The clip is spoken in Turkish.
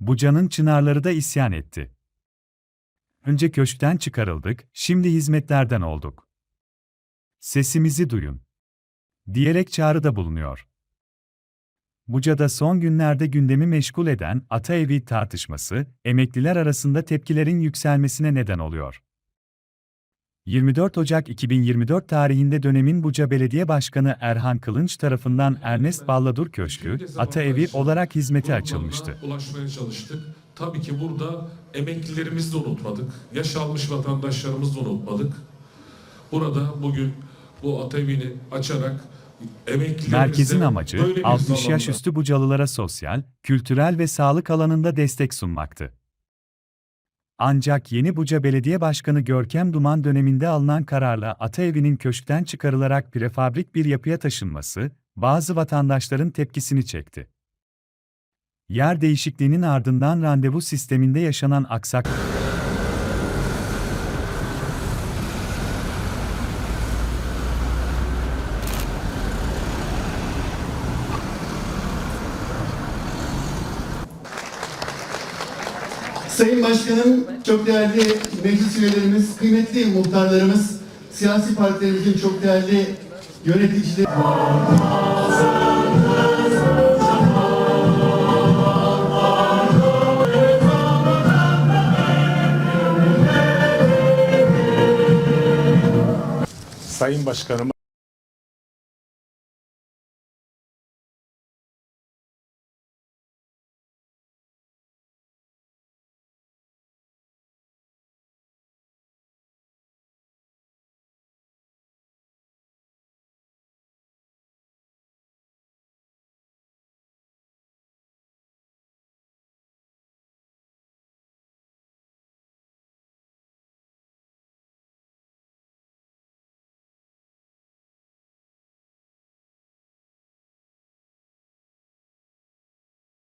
Buca'nın çınarları da isyan etti. Önce köşkten çıkarıldık, şimdi hizmetlerden olduk. Sesimizi duyun. Diyerek çağrıda bulunuyor. Buca'da son günlerde gündemi meşgul eden Ataevi tartışması, emekliler arasında tepkilerin yükselmesine neden oluyor. 24 Ocak 2024 tarihinde dönemin Buca Belediye Başkanı Erhan Kılınç tarafından Ernest Balladur Köşkü, Ataevi olarak hizmete açılmıştı. Ulaşmaya çalıştık. Tabii ki burada emeklilerimizi de unutmadık. Yaş almış vatandaşlarımızı da unutmadık. Burada bugün bu atevini açarak Merkezin amacı, böyle bir 60 yaş üstü Bucalılara sosyal, kültürel ve sağlık alanında destek sunmaktı. Ancak yeni Buca Belediye Başkanı Görkem Duman döneminde alınan kararla Ataevi'nin köşkten çıkarılarak prefabrik bir yapıya taşınması, bazı vatandaşların tepkisini çekti. Yer değişikliğinin ardından randevu sisteminde yaşanan aksak Sayın Başkanım, çok değerli meclis üyelerimiz, kıymetli muhtarlarımız, siyasi partilerimizin çok değerli yöneticileri... Sayın Başkanım